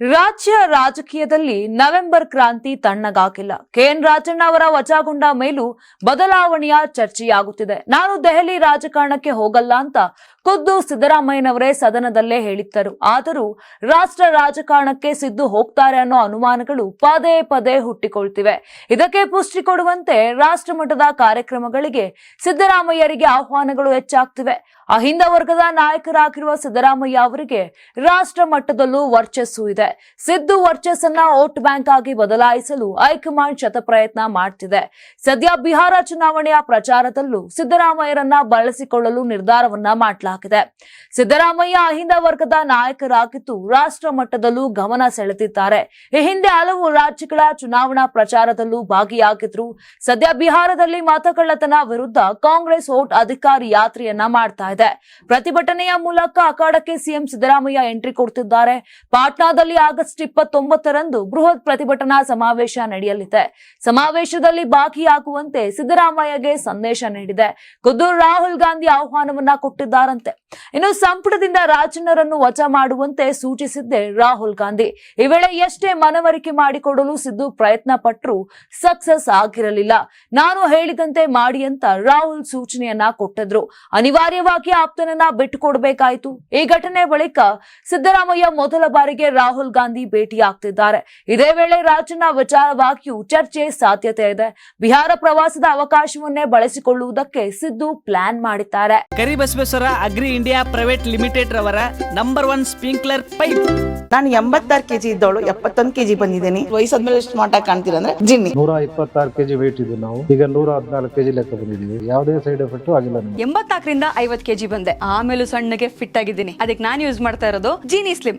ರಾಜ್ಯ ರಾಜಕೀಯದಲ್ಲಿ ನವೆಂಬರ್ ಕ್ರಾಂತಿ ತಣ್ಣಗಾಗಿಲ್ಲ. ಕೆಎನ್ ರಾಜಣ್ಣ ಅವರ ವಜಾಗುಂಡ ಮೇಲೂ ಬದಲಾವಣೆಯ ಚರ್ಚೆಯಾಗುತ್ತಿದೆ. ನಾನು ದೆಹಲಿ ರಾಜಕಾರಣಕ್ಕೆ ಹೋಗಲ್ಲ ಅಂತ ಖುದ್ದು ಸಿದ್ದರಾಮಯ್ಯನವರೇ ಸದನದಲ್ಲೇ ಹೇಳಿದ್ದರು. ಆದರೂ ರಾಷ್ಟ್ರ ರಾಜಕಾರಣಕ್ಕೆ ಸಿದ್ದು ಹೋಗ್ತಾರೆ ಅನ್ನೋ ಅನುಮಾನಗಳು ಪದೇ ಪದೇ ಹುಟ್ಟಿಕೊಳ್ತಿವೆ. ಇದಕ್ಕೆ ಪುಷ್ಟಿ ಕೊಡುವಂತೆ ರಾಷ್ಟ್ರ ಮಟ್ಟದ ಕಾರ್ಯಕ್ರಮಗಳಿಗೆ ಸಿದ್ದರಾಮಯ್ಯರಿಗೆ ಆಹ್ವಾನಗಳು ಹೆಚ್ಚಾಗ್ತಿವೆ. ಅಹಿಂದ ವರ್ಗದ ನಾಯಕರಾಗಿರುವ ಸಿದ್ದರಾಮಯ್ಯ ಅವರಿಗೆ ರಾಷ್ಟ್ರ ಮಟ್ಟದಲ್ಲೂ ವರ್ಚಸ್ಸು ಇದೆ. ಸಿದ್ದು ವರ್ಚಸ್ಸನ್ನ ವೋಟ್ ಬ್ಯಾಂಕ್ ಆಗಿ ಬದಲಾಯಿಸಲು ಹೈಕಮಾಂಡ್ ಶತಪ್ರಯತ್ನ ಮಾಡ್ತಿದೆ. ಸದ್ಯ ಬಿಹಾರ ಚುನಾವಣೆಯ ಪ್ರಚಾರದಲ್ಲೂ ಸಿದ್ದರಾಮಯ್ಯರನ್ನ ಬಳಸಿಕೊಳ್ಳಲು ನಿರ್ಧಾರವನ್ನ ಮಾಡಲಾಗಿದೆ. ಸಿದ್ದರಾಮಯ್ಯ ಅಹಿಂದ ವರ್ಗದ ನಾಯಕರಾಗಿದ್ದು ರಾಷ್ಟ್ರ ಮಟ್ಟದಲ್ಲೂ ಗಮನ ಸೆಳೆದಿದ್ದಾರೆ. ಈ ಹಿಂದೆ ಹಲವು ರಾಜ್ಯಗಳ ಚುನಾವಣಾ ಪ್ರಚಾರದಲ್ಲೂ ಭಾಗಿಯಾಗಿದ್ರು. ಸದ್ಯ ಬಿಹಾರದಲ್ಲಿ ಮತಕಳ್ಳತನ ವಿರುದ್ಧ ಕಾಂಗ್ರೆಸ್ ವೋಟ್ ಅಧಿಕಾರಿ ಯಾತ್ರೆಯನ್ನ ಮಾಡ್ತಾ ಇದೆ. ಪ್ರತಿಭಟನೆಯ ಮೂಲಕ ಅಖಾಡಕ್ಕೆ ಸಿಎಂ ಸಿದ್ದರಾಮಯ್ಯ ಎಂಟ್ರಿ ಕೊಡ್ತಿದ್ದಾರೆ. ಪಾಟ್ನಾದಲ್ಲಿ ಆಗಸ್ಟ್ ಇಪ್ಪತ್ತೊಂಬತ್ತರಂದು ಬೃಹತ್ ಪ್ರತಿಭಟನಾ ಸಮಾವೇಶ ನಡೆಯಲಿದೆ. ಸಮಾವೇಶದಲ್ಲಿ ಭಾಗಿಯಾಗುವಂತೆ ಸಿದ್ದರಾಮಯ್ಯಗೆ ಸಂದೇಶ ನೀಡಿದೆ. ಖುದ್ದು ರಾಹುಲ್ ಗಾಂಧಿ ಆಹ್ವಾನವನ್ನ ಕೊಟ್ಟಿದ್ದಾರಂತೆ. ಇನ್ನು ಸಂಪುಟದಿಂದ ರಾಜನರನ್ನು ವಜಾ ಮಾಡುವಂತೆ ಸೂಚಿಸಿದ್ದೆ ರಾಹುಲ್ ಗಾಂಧಿ. ಈ ವೇಳೆ ಎಷ್ಟೇ ಮನವರಿಕೆ ಮಾಡಿಕೊಡಲು ಸಿದ್ದು ಪ್ರಯತ್ನ ಪಟ್ಟರು ಸಕ್ಸಸ್ ಆಗಿರಲಿಲ್ಲ. ನಾನು ಹೇಳಿದಂತೆ ಮಾಡಿ ಅಂತ ರಾಹುಲ್ ಸೂಚನೆಯನ್ನ ಕೊಟ್ಟಿದ್ರು. ಅನಿವಾರ್ಯವಾಗಿ ಆಪ್ತನನ್ನ ಬಿಟ್ಟುಕೊಡಬೇಕಾಯಿತು. ಈ ಘಟನೆ ಬಳಿಕ ಸಿದ್ದರಾಮಯ್ಯ ಮೊದಲ ಬಾರಿಗೆ ರಾಹುಲ್ ಗಾಂಧಿ ಭೇಟಿಯಾಗ್ತಿದ್ದಾರೆ. ಇದೇ ವೇಳೆ ವಿಚಾರ ವಿಚಾರವಾಗಿಯೂ ಚರ್ಚೆ ಸಾಧ್ಯತೆ ಇದೆ. ಬಿಹಾರ ಪ್ರವಾಸದ ಅವಕಾಶವನ್ನೇ ಬಳಸಿಕೊಳ್ಳುವುದಕ್ಕೆ ಸಿದ್ದು ಪ್ಲಾನ್ ಮಾಡಿದ್ದಾರೆ. Karibasaveshwara Agri India Private Limited ರವರ ನಂಬರ್ ಒನ್ ಸ್ಪ್ರಿಂಕ್ಲರ್ ಪೈಪ್. ನಾನು ಎಂಬತ್ತಾರು ಕೆಜಿ ಇದ್ದವಳು ಎಪ್ಪತ್ತೊಂದು ಕೆಜಿ ಬಂದಿದ್ದೀನಿ. ವಯಸ್ಸಾದ್ಮೇಲೆ ಸ್ಮಾರ್ಟ್ ಆಗಿ ಕಾಣ್ತೀರಾ ಅಂದ್ರೆ ಜಿನ್ನಿ. ನೂರ ಇಪ್ಪತ್ತಾರು ಕೆಜಿ ವೇಟ್ ಇದ್ದು ನಾವು. ಈಗ ನೂರ ಹದಿನಾಲ್ಕು ಕೆಜಿ ಲೆಕ್ಕ ಬಂದಿದ್ದೀವಿ. ಯಾವುದೇ ಸೈಡ್ ಎಫೆಕ್ಟ್ ಆಗಿಲ್ಲ ಎಂಬತ್ತಾಕರಿಂದ ಎಂಬತ್ನಾಲ್ಕರಿಂದ ಐವತ್ ಕೆಜಿ ಬಂದೆ. ಆಮೇಲೆ ಸಣ್ಣಗೆ ಫಿಟ್ ಆಗಿದ್ದೀನಿ. ಅದಕ್ಕೆ ನಾನು ಯೂಸ್ ಮಾಡ್ತಾ ಇರೋದು ಜೀನಿ ಸ್ಲಿಮ್